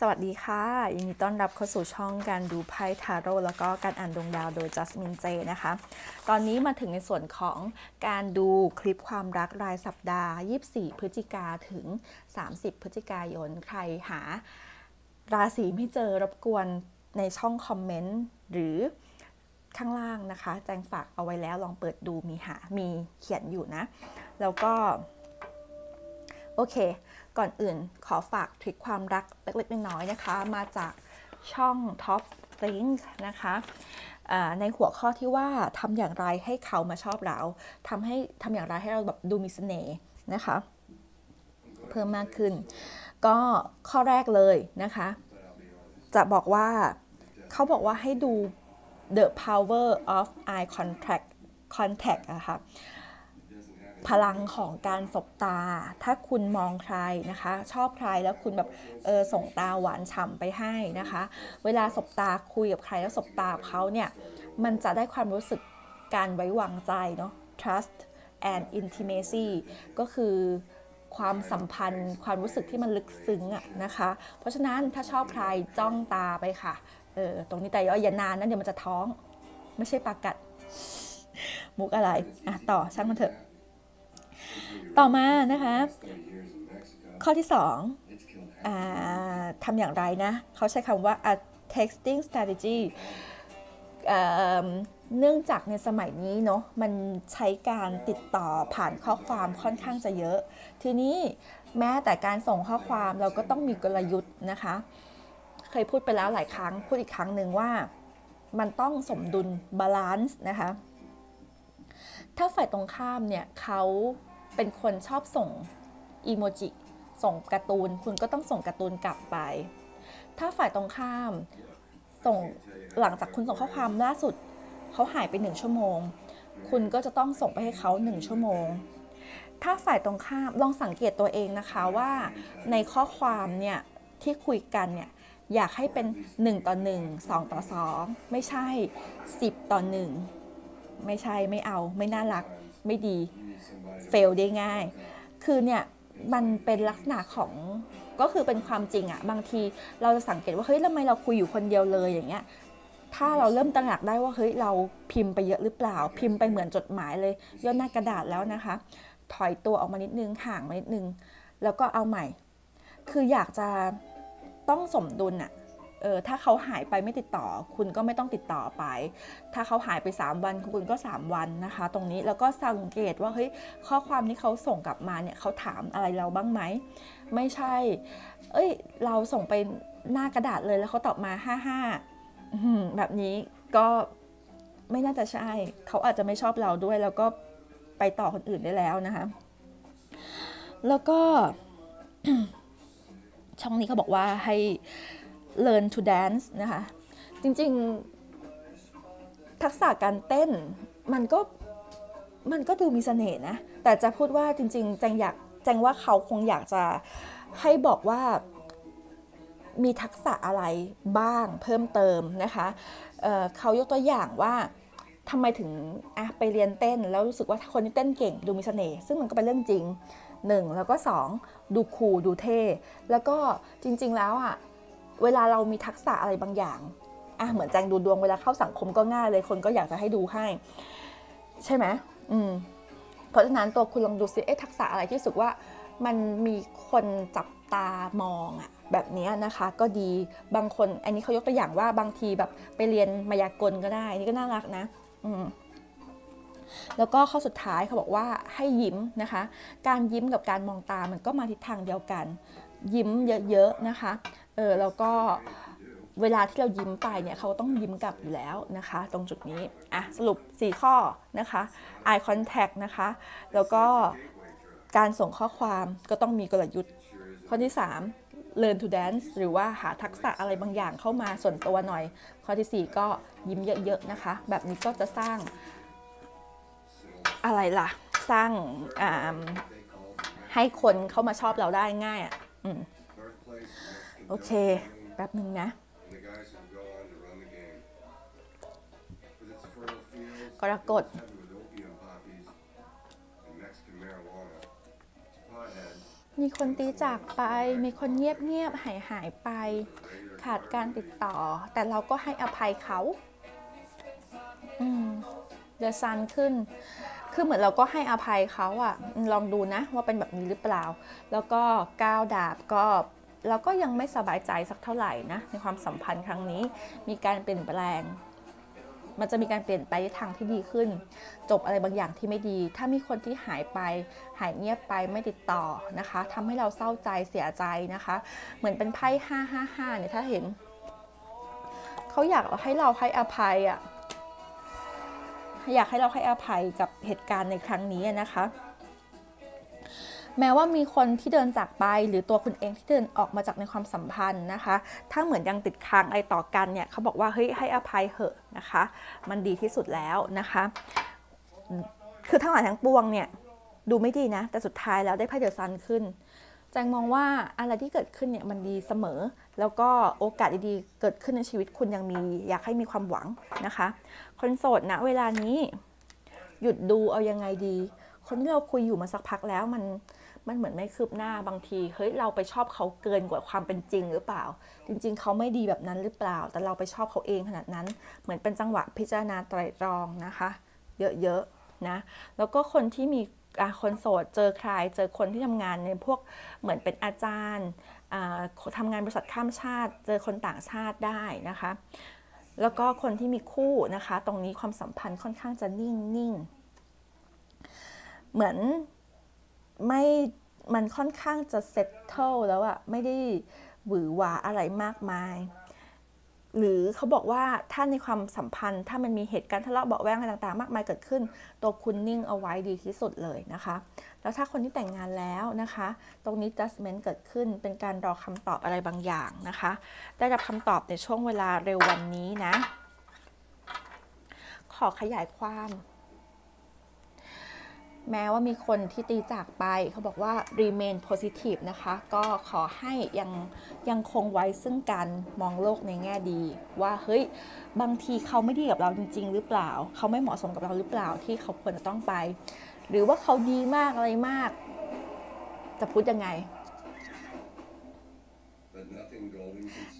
สวัสดีค่ะยินดีต้อนรับเข้าสู่ช่องการดูไพ่ทาโร่แล้วก็การอ่านดวงดาวโดยจัสมินเจนะคะ ตอนนี้มาถึงในส่วนของการดูคลิปความรักรายสัปดาห์ 24 พฤศจิกาถึง 30 พฤศจิกายน ใครหา ราศีไม่เจอรบกวนในช่องคอมเมนต์หรือข้างล่างนะคะ แจงฝากเอาไว้แล้วลองเปิดดูมีหามีเขียนอยู่นะ แล้วก็ โอเค ก่อนอื่นขอฝากทริคความรักเล็กๆน้อยๆนะคะ มาจากช่อง Top Think นะคะในหัวข้อที่ว่าทำอย่างไรให้เขามาชอบเราทำให้ทำอย่างไรให้เราแบบดูมีเสน่ห์นะคะ เพิ่มมากขึ้น ก็ข้อแรกเลยนะคะ จะบอกว่าเขาบอกว่าให้ดู the power of eye contact contact อะค่ะ พลังของการสบตา ถ้าคุณมองใครนะคะ ชอบใครแล้วคุณแบบเออส่งตาหวานฉ่ำไปให้นะคะ เวลาสบตาคุยกับใครแล้วสบตาเขาเนี่ย มันจะได้ความรู้สึกการไว้วางใจเนาะ trust and intimacy ก็คือความสัมพันธ์ความรู้สึกที่มันลึกซึ้งอะนะคะ เพราะฉะนั้นถ้าชอบใครจ้องตาไปค่ะเออตรงนี้แต่อย่านานนะเดี๋ยวมันจะท้อง ไม่ใช่ปากัด มุกอะไรอะต่อช่างมันเถอะ ต่อมานะคะ ข้อที่2อ่าทำอย่างไรนะ เขาใช้คำว่า a texting strategy เอ่อเนื่องจากในสมัยนี้เนาะมันใช้การติดต่อผ่านข้อความค่อนข้างจะเยอะ ทีนี้แม้แต่การส่งข้อความเราก็ต้องมีกลยุทธ์นะคะ เคยพูดไปแล้วหลายครั้ง พูดอีกครั้งหนึ่งว่ามันต้องสมดุลบาลานซ์นะคะ ถ้าฝ่ายตรงข้ามเนี่ยเขา เป็นคนชอบส่งอีโมจิส่งการ์ตูน คุณก็ต้องส่งการ์ตูนกลับไป ถ้าฝ่ายตรงข้ามส่งหลังจากคุณส่งข้อความล่าสุดเขาหายไปหนึ่งชั่วโมง คุณก็จะต้องส่งไปให้เขาหนึ่งชั่วโมง ถ้าฝ่ายตรงข้ามลองสังเกตตัวเองนะคะว่าในข้อความเนี่ยที่คุยกันเนี่ยอยากให้เป็น 1 ต่อ 1 2 ต่อ 2 ไม่ใช่ 10 ต่อ 1 ไม่ใช่ไม่เอาไม่น่ารัก ไม่ดีเฟลได้ง่าย คือเนี่ยมันเป็นลักษณะของก็คือเป็นความจริงอะบางทีเราจะสังเกตว่าเฮ้ยทำไมเราคุยอยู่คนเดียวเลยอย่างเงี้ยถ้าเราเริ่มตระหนักได้ว่าเฮ้ยเราพิมพ์ไปเยอะหรือเปล่า พิมพ์ไปเหมือนจดหมายเลยย่อหน้ากระดาษแล้วนะคะ ถอยตัวออกมานิดนึงห่างมานิดนึง แล้วก็เอาใหม่ คืออยากจะต้องสมดุลอะ เออถ้าเขาหายไปไม่ติดต่อ คุณก็ไม่ต้องติดต่อไป ถ้าเขาหายไป 3 วันคุณก็ 3 วันนะคะ ตรงนี้แล้วก็สังเกตว่าเฮ้ยข้อความที่เขาส่งกลับมาเนี่ยเขาถามอะไรเราบ้างไหมไม่ใช่ เอ้ย เราส่งไปหน้ากระดาษเลยแล้วเขาตอบมา 55แบบนี้ก็ไม่น่าจะใช่ เขาอาจจะไม่ชอบเราด้วย แล้วก็ไปต่อคนอื่นได้แล้วนะคะ แล้วก็ช่องนี้เขาบอกว่าให้ learn to dance นะคะ จริงๆ ทักษะการเต้นมันก็มันก็ดูมีเสน่ห์นะ แต่จะพูดว่าจริงๆ แจงอยากแจงว่าเขาคงอยากจะให้บอกว่ามีทักษะอะไรบ้างเพิ่มเติมนะคะเเขายกตัวอย่างว่าทำไมถึงอะไปเรียนเต้น แล้วรู้สึกว่าคนที่เต้นเก่งดูมีเสน่ห์ซึ่งมันก็เป็นเรื่องจริงหนึ่งแล้วก็สองดูคูลดูเท่ แล้วก็จริง ๆ แล้วอะ เวลาเรามีทักษะอะไรบางอย่างอะเหมือนแจงดูดวงเวลาเข้าสังคมก็ง่ายเลยคนก็อยากจะให้ดูให้ ใช่ไหมอืมเพราะฉะนั้นตัวคุณลองดูซิเอ๊ะทักษะอะไรที่รู้สึกว่ามันมีคนจับตามองอะแบบนี้นะคะก็ดีบางคนอันนี้เขายกตัวอย่างว่าบางทีแบบไปเรียนมายากลก็ได้นี่ก็น่ารักนะอืมแล้วก็ข้อสุดท้ายเขาบอกว่าให้ยิ้มนะคะ การยิ้มกับการมองตามันก็มาทิศทางเดียวกัน ยิ้มเยอะๆนะคะ เออแล้วก็เวลาที่เรายิ้มไปเนี่ยเขาต้องยิ้มกลับอยู่แล้วนะคะ ตรงจุดนี้อะสรุป 4 ข้อนะคะ eye contact นะคะ แล้วก็การส่งข้อความก็ต้องมีกลยุทธ์ ข้อที่ 3 learn to dance หรือว่าหาทักษะอะไรบางอย่างเข้ามาส่วนตัวหน่อย ข้อที่ 4 ก็ยิ้มเยอะๆนะคะ แบบนี้ก็จะสร้างอะไรล่ะ สร้างให้คนเข้ามาชอบเราได้ง่ายอะ โอเค แป๊บหนึ่งนะ กรกฎมีคนตีจากไป มีคนเงียบเงียบหายหายไป ขาดการติดต่อ แต่เราก็ให้อภัยเขา อืมเดซันขึ้น คือเหมือนเราก็ให้อภัยเขาอะลองดูนะว่าเป็นแบบนี้หรือเปล่า แล้วก็ก้าวดาบก็ เราก็ยังไม่สบายใจสักเท่าไหร่นะในความสัมพันธ์ครั้งนี้ มีการเปลี่ยนแปลง มันจะมีการเปลี่ยนไปในทางที่ดีขึ้น จบอะไรบางอย่างที่ไม่ดี ถ้ามีคนที่หายไป หายเงียบไปไม่ติดต่อนะคะทำให้เราเศร้าใจเสียใจนะคะ เหมือนเป็นไพ่ห้าห้าห้าเนี่ยถ้าเห็นเขาอยากให้เราให้อภัยอะ่ะอยากให้เราให้อภัยกับเหตุการณ์ในครั้งนี้นะคะ แม้ว่ามีคนที่เดินจากไป หรือตัวคุณเองที่เดินออกมาจากในความสัมพันธ์นะคะ ถ้าเหมือนยังติดค้างอะไรต่อกันเนี่ยเขาบอกว่าเฮ้ยให้อภัยเหอะนะคะ มันดีที่สุดแล้วนะคะ คือทั้งหลายทั้งปวงเนี่ยดูไม่ดีนะ แต่สุดท้ายแล้วได้ไพ่เดอะซันขึ้นแจงมองว่าอะไรที่เกิดขึ้นเนี่ยมันดีเสมอ แล้วก็โอกาสดีๆเกิดขึ้นในชีวิตคุณยังมี อยากให้มีความหวังนะคะคนโสดนะเวลานี้หยุดดูเอายังไงดี คนที่เราคุยอยู่มาสักพักแล้วมัน มันเหมือนไม่คืบหน้าบางทีเฮ้ยเราไปชอบเขาเกินกว่าความเป็นจริงหรือเปล่า จริง ๆ เขาไม่ดีแบบนั้นหรือเปล่า แต่เราไปชอบเขาเองขนาดนั้น เหมือนเป็นจังหวะพิจารณาไตรตรองนะคะ เยอะๆนะแล้วก็คนที่มีคนโสดเจอใครเจอคนที่ทำงานในพวกเหมือนเป็นอาจารย์ทำงานบริษัทข้ามชาติ เจอคนต่างชาติได้นะคะ แล้วก็คนที่มีคู่นะคะ ตรงนี้ความสัมพันธ์ค่อนข้างจะนิ่งนิ่งเหมือน ไม่มันค่อนข้างจะเซ็ตเทิลแล้วอะไม่ได้หวือหวาอะไรมากมาย หรือเขาบอกว่าถ้าในความสัมพันธ์ ถ้ามันมีเหตุการณ์ทะเลาะเบาแวงอะไรต่างๆ มากมายเกิดขึ้น ตัวคุณนิ่งเอาไว้ดีที่สุดเลยนะคะ แล้วถ้าคนที่แต่งงานแล้วนะคะ ตรงนี้ judgment เกิดขึ้นเป็นการรอคำตอบอะไรบางอย่างนะคะ ได้รับคำตอบในช่วงเวลาเร็ววันนี้นะ ขอขยายความ แม้ว่ามีคนที่ตีจากไป เขาบอกว่า remain positive นะคะ ก็ขอให้ยังยังคงไว้ซึ่งการมองโลกในแง่ดี ว่าเฮ้ย บางทีเขาไม่ดีกับเราจริง ๆ หรือเปล่า เขาไม่เหมาะสมกับเราหรือเปล่าที่เขาควรจะต้องไป หรือว่าเขาดีมากอะไรมาก จะพูดยังไง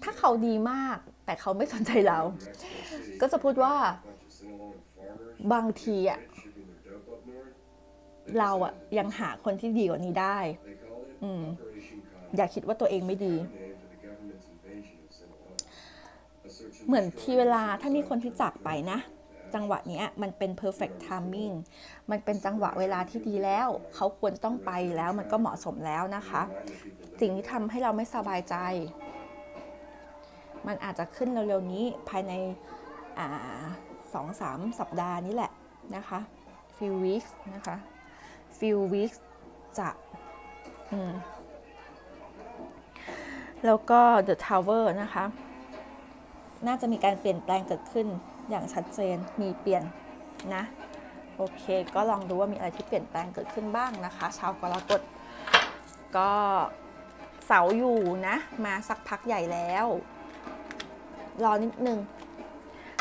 ถ้าเขาดีมาก แต่เขาไม่สนใจเรา ก็จะพูดว่าบางทีอะ เราอะยังหาคนที่ดีกว่านี้ได้ อืมอย่าคิดว่าตัวเองไม่ดี เหมือนที่เวลาถ้ามีคนที่จากไปนะ จังหวะนี้มันเป็น perfect timing มันเป็นจังหวะเวลาที่ดีแล้ว เขาควรต้องไปแล้วมันก็เหมาะสมแล้วนะคะ สิ่งที่ทำให้เราไม่สบายใจ มันอาจจะขึ้นเร็วๆนี้ภายในสองสามสัปดาห์นี้แหละนะคะ few weeks นะคะ few weeks จะแล้วก็ The Tower นะคะ น่าจะมีการเปลี่ยนแปลงเกิดขึ้นอย่างชัดเจน มีเปลี่ยนนะ โอเค ก็ลองดูว่ามีอะไรที่เปลี่ยนแปลงเกิดขึ้นบ้างนะคะ ชาวกรกฎ ก็เสาอยู่นะ มาสักพักใหญ่แล้ว รอนิดนึง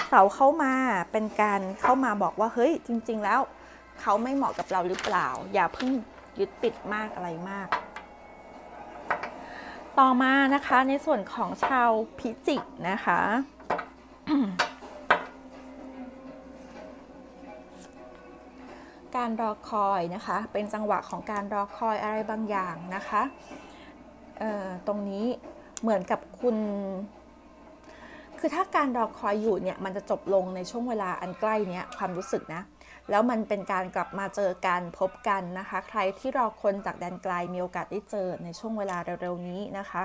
เสาเข้ามาเป็นการเข้ามาบอกว่า เฮ้ย จริง ๆ แล้ว เขาไม่เหมาะกับเราหรือเปล่า อย่าเพิ่งยึดติดมากอะไรมาก ต่อมานะคะในส่วนของชาวพิจิกนะคะการรอคอยนะคะ เป็นจังหวะของการรอคอยอะไรบางอย่างนะคะตรงนี้เหมือนกับคุณ คือถ้าการรอคอยอยู่เนี่ย มันจะจบลงในช่วงเวลาอันใกล้เนี้ยความรู้สึกนะ แล้วมันเป็นการกลับมาเจอกันพบกันนะคะ ใครที่รอคนจากแดนไกลมีโอกาสได้เจอในช่วงเวลาเร็วๆนี้นะคะ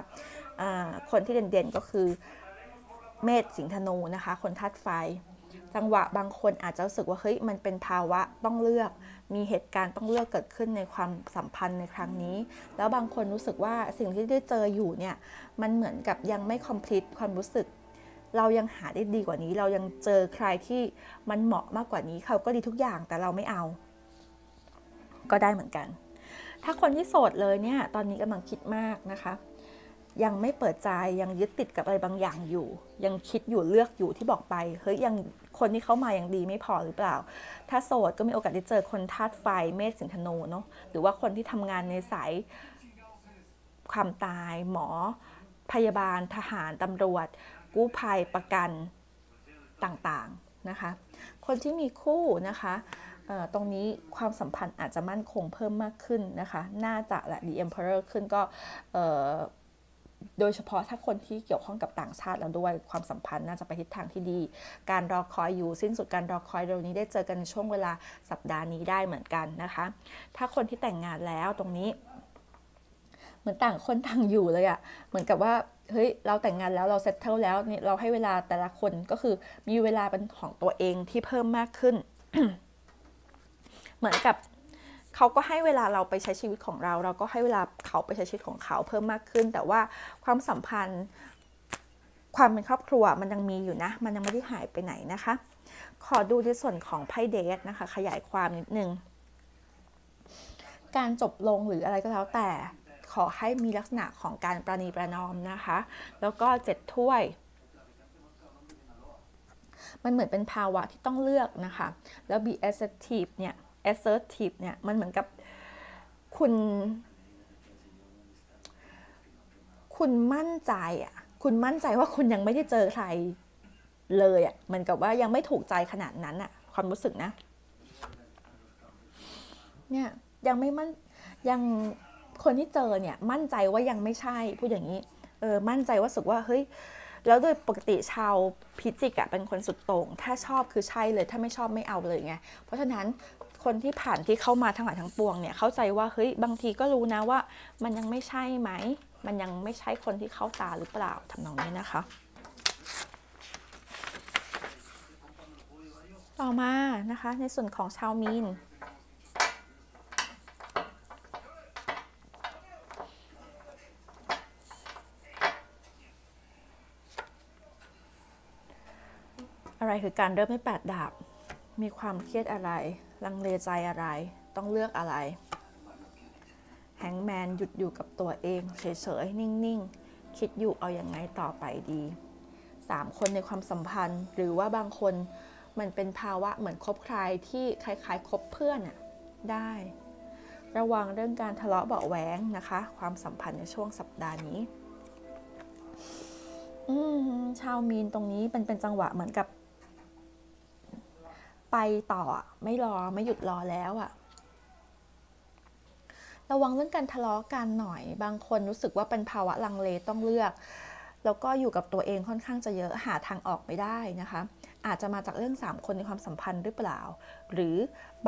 ะคนที่เด่นๆก็คือเมษสิงธนูนะคะ คนธาตุไฟ จังหวะบางคนอาจจะรู้สึกว่าเฮ้ยมันเป็นภาวะต้องเลือก มีเหตุการณ์ต้องเลือกเกิดขึ้นในความสัมพันธ์ในครั้งนี้ แล้วบางคนรู้สึกว่าสิ่งที่ได้เจออยู่เนี่ยมันเหมือนกับยังไม่คอมพลีทความรู้สึก เรายังหาได้ดีกว่านี้ เรายังเจอใครที่มันเหมาะมากกว่านี้ เขาก็ดีทุกอย่างแต่เราไม่เอา ก็ได้เหมือนกัน ถ้าคนที่โสดเลยเนี่ยตอนนี้กำลังคิดมากนะคะ ยังไม่เปิดใจยังยึดติดกับอะไรบางอย่างอยู่ ยังคิดอยู่เลือกอยู่ที่บอกไปเฮ้ยยังคนที่เข้ามายังดีไม่พอหรือเปล่า ถ้าโสดก็มีโอกาสได้เจอคนธาตุไฟเมษสิงธนูเนาะหรือว่าคนที่ทำงานในสายความตายหมอพยาบาลทหารตำรวจ กู้ภัยประกันต่างๆนะคะ คนที่มีคู่นะคะตรงนี้ความสัมพันธ์อาจจะมั่นคงเพิ่มมากขึ้นนะคะ น่าจะแหละ The Emperor ขึ้นก็โดยเฉพาะถ้าคนที่เกี่ยวข้องกับต่างชาติแล้วด้วยความสัมพันธ์น่าจะไปทิศทางที่ดี การรอคอยอยู่สิ้นสุดการรอคอยเร็วนี้ได้เจอกันในช่วงเวลาสัปดาห์นี้ได้เหมือนกันนะคะ ถ้าคนที่แต่งงานแล้วตรงนี้ เหมือนต่างคนต่างอยู่เลยอะเหมือนกับว่า เฮ้ยเราแต่งงานแล้วเราเซ็ตเทิลแล้วเนี่ยเราให้เวลาแต่ละคนก็คือมีเวลาเป็นของตัวเองที่เพิ่มมากขึ้น เหมือนกับเขาก็ให้เวลาเราไปใช้ชีวิตของเรา เราก็ให้เวลาเขาไปใช้ชีวิตของเขาเพิ่มมากขึ้น แต่ว่าความสัมพันธ์ ความเป็นครอบครัวมันยังมีอยู่นะ มันยังไม่ได้หายไปไหนนะคะ ขอดูในส่วนของไพ่เดทนะคะ ขยายความนิดนึงการจบลงหรืออะไรก็แล้วแต่ ขอให้มีลักษณะของการประนีประนอมนะคะ แล้วก็เจ็ดถ้วย มันเหมือนเป็นภาวะที่ต้องเลือกนะคะ แล้ว be assertive เนี่ย assertive เนี่ย มันเหมือนกับคุณ คุณมั่นใจอะ คุณมั่นใจว่าคุณยังไม่ได้เจอใครเลยอะ เหมือนกับว่ายังไม่ถูกใจขนาดนั้นอะ ความรู้สึกนะ เนี่ย ยังไม่มั่นยัง คนที่เจอเนี่ยมั่นใจว่ายังไม่ใช่พูดอย่างนี้เออมั่นใจว่าสึกว่าเฮ้ยแล้วโดยปกติชาวพิจิกอะเป็นคนสุดโต่งถ้าชอบคือใช่เลยถ้าไม่ชอบไม่เอาเลยไงเพราะฉะนั้นคนที่ผ่านที่เข้ามาทั้งหลายทั้งปวงเนี่ยเข้าใจว่าเฮ้ยบางทีก็รู้นะว่า มันยังไม่ใช่ไหม มันยังไม่ใช่คนที่เข้าตาหรือเปล่าทำนองนี้นะคะ ต่อมานะคะในส่วนของชาวมีน อะไรคือการเริ่มให้แปดดาบ มีความเครียดอะไร ลังเลใจอะไร ต้องเลือกอะไร แฮงแมนหยุดอยู่กับตัวเอง เฉยๆ นิ่งๆ คิดอยู่เอาอยัางไงต่อไปดีสามคนในความสัมพันธ์ หรือว่าบางคนมันเป็นภาวะเหมือนคบใครที่คล้ายๆคบเพื่อนอะได้ ระวังเรื่องการทะเลาะเบาแหวงนะคะ ความสัมพันธ์ในช่วงสัปดาห์นี้ชาวมีนตรงนี้เป็นเป็นจังหวะเหมือนกับ ไปต่อไม่รอไม่หยุดรอแล้วอะระวังเรื่องการทะเลาะกันหน่อย บางคนรู้สึกว่าเป็นภาวะลังเลต้องเลือก แล้วก็อยู่กับตัวเองค่อนข้างจะเยอะหาทางออกไม่ได้นะคะ อาจจะมาจากเรื่อง 3 คนในความสัมพันธ์หรือเปล่า หรือ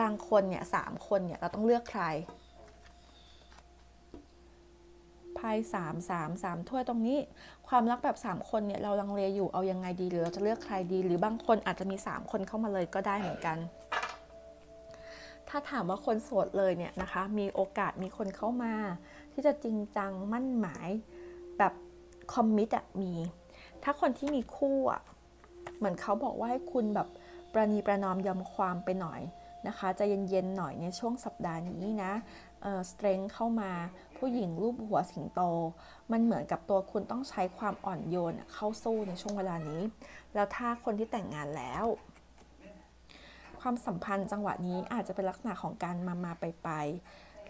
บางคนเนี่ยสามคนเนี่ยเราต้องเลือกใคร ไพ่สามสามสามถ้วยตรงนี้ ความรักแบบ 3 คนเนี่ยเราลังเลอยู่เอายังไงดีหรือเราจะเลือกใครดี หรือบางคนอาจจะมี 3 คนเข้ามาเลยก็ได้เหมือนกัน ถ้าถามว่าคนโสดเลยเนี่ยนะคะ มีโอกาสมีคนเข้ามา ที่จะจริงจังมั่นหมายแบบคอมมิตอะมี ถ้าคนที่มีคู่อะเหมือนเขาบอกว่าให้คุณแบบประนีประนอมยอมความไปหน่อยนะคะ จะเย็นๆหน่อยในช่วงสัปดาห์นี้นะ สเตรนเข้ามา ผู้หญิงรูปหัวสิงโต มันเหมือนกับตัวคุณต้องใช้ความอ่อนโยนเข้าสู้ในช่วงเวลานี้ แล้วถ้าคนที่แต่งงานแล้ว ความสัมพันธ์จังหวะนี้อาจจะเป็นลักษณะของการมามาไปไป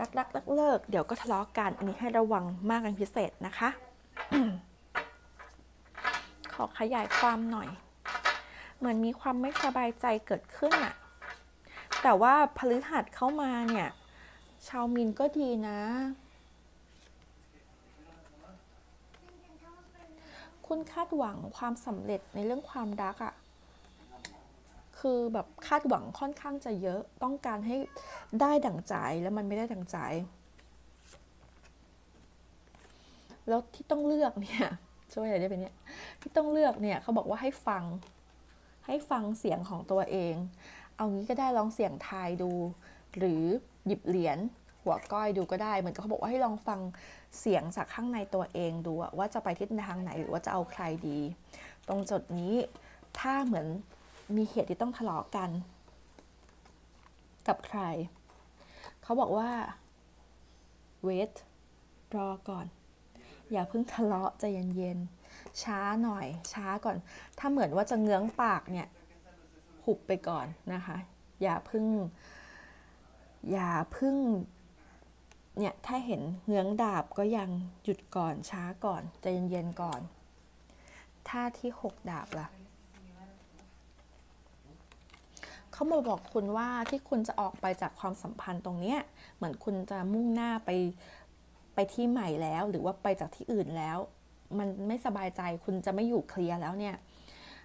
รักรักเลิกเลิกเดี๋ยวก็ทะเลาะกันอันนี้ให้ระวังมากเป็นพิเศษนะคะ ขอขยายความหน่อย เหมือนมีความไม่สบายใจเกิดขึ้นอะแต่ว่าพฤหัสเข้ามาเนี่ย ชาวมินก็ดีนะ คุณคาดหวังความสำเร็จในเรื่องความรักอะ่ะ คือแบบคาดหวังค่อนข้างจะเยอะ ต้องการให้ได้ดั่งใจแล้วมันไม่ได้ดั่งใจ แล้วที่ต้องเลือกเนี่ยช่วยอะไรได้เป็นเนี่ยที่ต้องเลือกเนี่ยเขาบอกว่าให้ฟัง ให้ฟังเสียงของตัวเอง เอางี้ก็ได้ลองเสียงทายดู หรือ หยิบเหรียญหัวก้อยดูก็ได้เหมือนกับเขาบอกว่าให้ลองฟังเสียงจากข้างในตัวเองดูว่าจะไปทิศทางไหนหรือว่าจะเอาใครดี ตรงจุดนี้ถ้าเหมือนมีเหตุที่ต้องทะเลาะกัน กับใคร เขาบอกว่า wait รอก่อน อย่าเพิ่งทะเลาะใจเย็นๆช้าหน่อย ช้าก่อน ถ้าเหมือนว่าจะเงื้องปากเนี่ยหุบไปก่อนนะคะ อย่าพึ่ง อย่าพึ่งเนี่ยถ้าเห็นเงื้องดาบก็ยังหยุดก่อนช้าก่อนใจเย็นๆก่อนท่าที่หกดาบล่ะเขามาบอกคุณว่าที่คุณจะออกไปจากความสัมพันธ์ตรงเนี้ยเหมือนคุณจะมุ่งหน้าไปไปที่ใหม่แล้ว หรือว่าไปจากที่อื่นแล้ว มันไม่สบายใจคุณจะไม่อยู่เคลียร์แล้วเนี่ย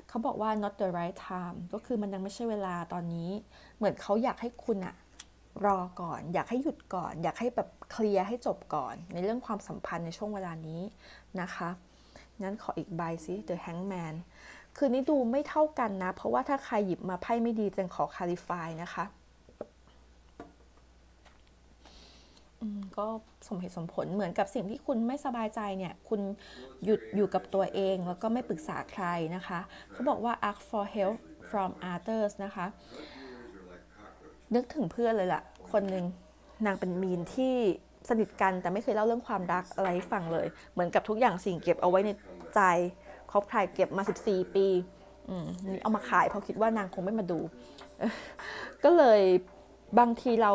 เขาบอกว่า not the right time ก็คือมันยังไม่ใช่เวลาตอนนี้ เหมือนเขาอยากให้คุณอะ รอก่อน อยากให้หยุดก่อน อยากให้แบบเคลียร์ให้จบก่อน ในเรื่องความสัมพันธ์ในช่วงเวลานี้นะคะงั้นขออีกใบซิ the hangman คือนี่ดูไม่เท่ากันนะ เพราะว่าถ้าใครหยิบมาไพ่ไม่ดีจังขอ clarify นะคะก็สมเหตุสมผลเหมือนกับสิ่งที่คุณไม่สบายใจเนี่ย คุณหยุดอยู่กับตัวเองแล้วก็ไม่ปรึกษาใครนะคะ เขาบอกว่า ask for help from others นะคะ นึกถึงเพื่อนเลยล่ะ คนหนึ่งนางเป็นมีนที่สนิทกันแต่ไม่เคยเล่าเรื่องความรักอะไรให้ฟังเลย เหมือนกับทุกอย่างสิ่งเก็บเอาไว้ในใจครอบครายเก็บมา 14 ปีนี่เอามาขายเพราะคิดว่านางคงไม่มาดู ก็เลยบางทีเรา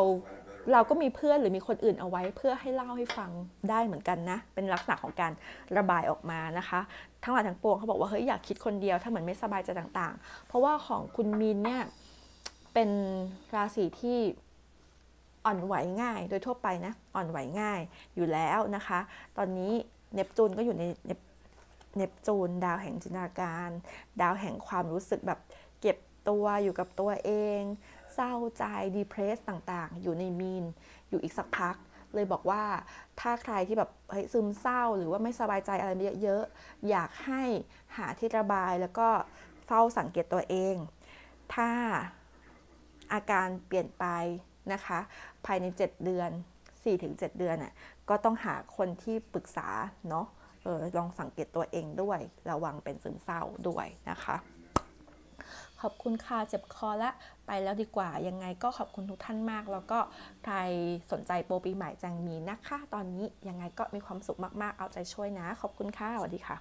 เราก็มีเพื่อนหรือมีคนอื่นเอาไว้เพื่อให้เล่าให้ฟังได้เหมือนกันนะ เป็นลักษณะของการระบายออกมานะคะ ทั้งหลายทั้งปวงเขาบอกว่าเฮ้ยอยากคิดคนเดียวถ้าเหมือนไม่สบายใจต่าง ๆ เพราะว่าของคุณมีนเนี่ย เป็นราศีที่อ่อนไหวง่าย โดยทั่วไปนะอ่อนไหวง่ายอยู่แล้วนะคะ ตอนนี้เนปจูนก็อยู่ในเนปเนปจูนดาวแห่งจินตนาการ ดาวแห่งความรู้สึกแบบเก็บตัวอยู่กับตัวเอง เศร้าใจดีเพรสต่างๆ อยู่ในมีน อยู่อีกสักพัก เลยบอกว่าถ้าใครที่แบบเฮ้ยซึมเศร้าหรือว่าไม่สบายใจอะไรเยอะๆอยากให้หาที่ระบายแล้วก็เฝ้าสังเกตตัวเอง ถ้า อาการเปลี่ยนไปนะคะ ภายใน 7 เดือน 4-7 เดือนน่ะก็ต้องหาคนที่ปรึกษาเนาะเออลองสังเกตตัวเองด้วย ระวังเป็นซึมเศร้าด้วยนะคะ ขอบคุณค่ะเจ็บคอละไปแล้วดีกว่า ยังไงก็ขอบคุณทุกท่านมาก แล้วก็ใครสนใจโปรปีใหม่จังมีนะคะ ตอนนี้ยังไงก็มีความสุขมากๆ เอาใจช่วยนะ ขอบคุณค่ะสวัสดีค่ะ